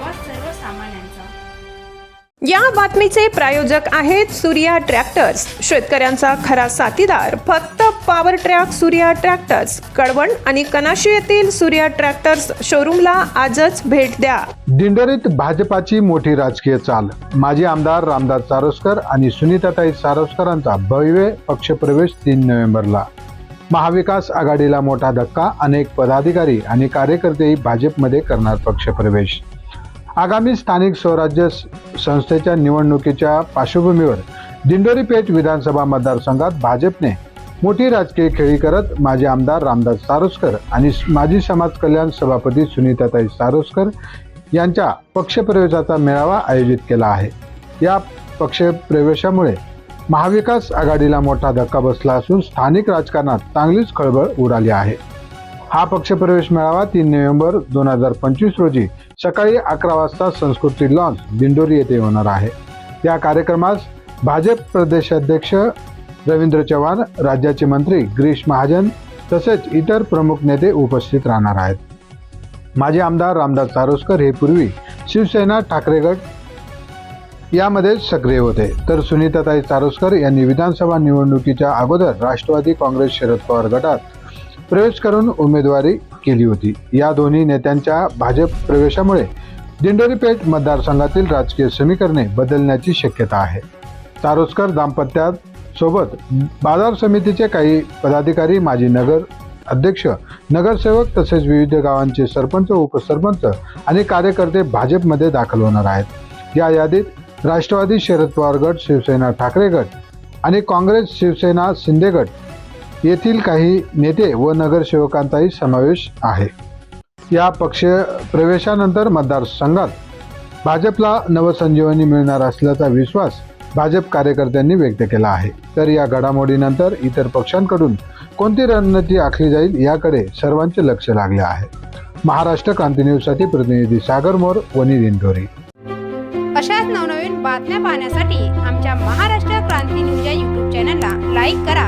सर्वसामान्यांचा. या बातमीचे प्रायोजक आहेत सूर्या ट्रॅक्टर्स. शेतकऱ्यांचा खरा साथीदार फक्त power track Surya tractors Kalwan आणि कनाशी येथील सूर्या ट्रॅक्टर्स शोरूमला आजच भेट द्या. दिंडोरीत भाजपाची मोठी राजकीय चाल. माजी आमदार रामदास सारोस्कर आणि सुनीताताई सारोस्करांचा भव्य पक्षप्रवेश तीन नोव्हेंबरला. महाविकास आघाडीला मोठा धक्का अनेक पदाधिकारी आणि कार्यकर्तेही भाजपमध्ये करणार पक्षप्रवेश. आगामी स्थानिक स्वराज्य संस्थेच्या निवडणुकीच्या पार्श्वभूमीवर दिंडोरी पेठ विधानसभा मतदारसंघात भाजपने मोठी राजकीय खेळी करत माजी आमदार रामदास सारोस्कर आणि माजी समाज कल्याण सभापती सुनीताताई सारोस्कर यांच्या पक्षप्रवेशाचा मेळावा आयोजित केला आहे. या पक्षप्रवेशामुळे महाविकास आघाडीला मोठा धक्का बसला असून स्थानिक राजकारणात चांगलीच खळबळ उडाली आहे. हा पक्षप्रवेश मेळावा तीन नोव्हेंबर दोन हजार पंचवीस रोजी सकाळी अकरा वाजता संस्कृती लॉन्स दिंडोरी येथे होणार आहे. या कार्यक्रमास भाजप प्रदेशाध्यक्ष रवींद्र चव्हाण राज्याचे मंत्री गिरीश महाजन तसेच इतर प्रमुख नेते उपस्थित राहणार आहेत. माजी आमदार रामदास सारोस्कर हे पूर्वी शिवसेना ठाकरे गट यामध्ये सक्रिय होते. तर सुनीताताई सारोस्कर यांनी विधानसभा निवडणुकीच्या अगोदर राष्ट्रवादी काँग्रेस शरद पवार गटात प्रवेश करून उमेदवारी केली होती. या दोन्ही नेत्यांच्या भाजप प्रवेशामुळे दिंडोरी पेठ मतदारसंघातील राजकीय समीकरणे बदलण्याची शक्यता आहे. तारोसकर दाम्पत्यात सोबत बाजार समितीचे काही पदाधिकारी माजी नगर अध्यक्ष नगरसेवक तसेच विविध गावांचे सरपंच उपसरपंच आणि कार्यकर्ते भाजपमध्ये दाखल होणार आहेत. या यादीत राष्ट्रवादी शरद पवार गट शिवसेना ठाकरे गट आणि काँग्रेस शिवसेना शिंदे गट येथील काही नेते व नगरसेवकांचाही समावेश आहे. या पक्ष प्रवेशानंतर मतदारसंघात भाजपला नवसंजीवनी मिळणार असल्याचा विश्वास भाजप कार्यकर्त्यांनी व्यक्त केला आहे. तर या घडामोडीनंतर इतर पक्षांकडून कोणती रणनीती आखली जाईल याकडे सर्वांचे लक्ष लागले आहे. महाराष्ट्र क्रांती न्यूजसाठी प्रतिनिधी सागर मोर वनी दिंडोरी अशाच नवनवीन बातम्या पाहण्यासाठी आमच्या महाराष्ट्र क्रांती न्यूज या यूट्यूब चॅनलला लाईक करा.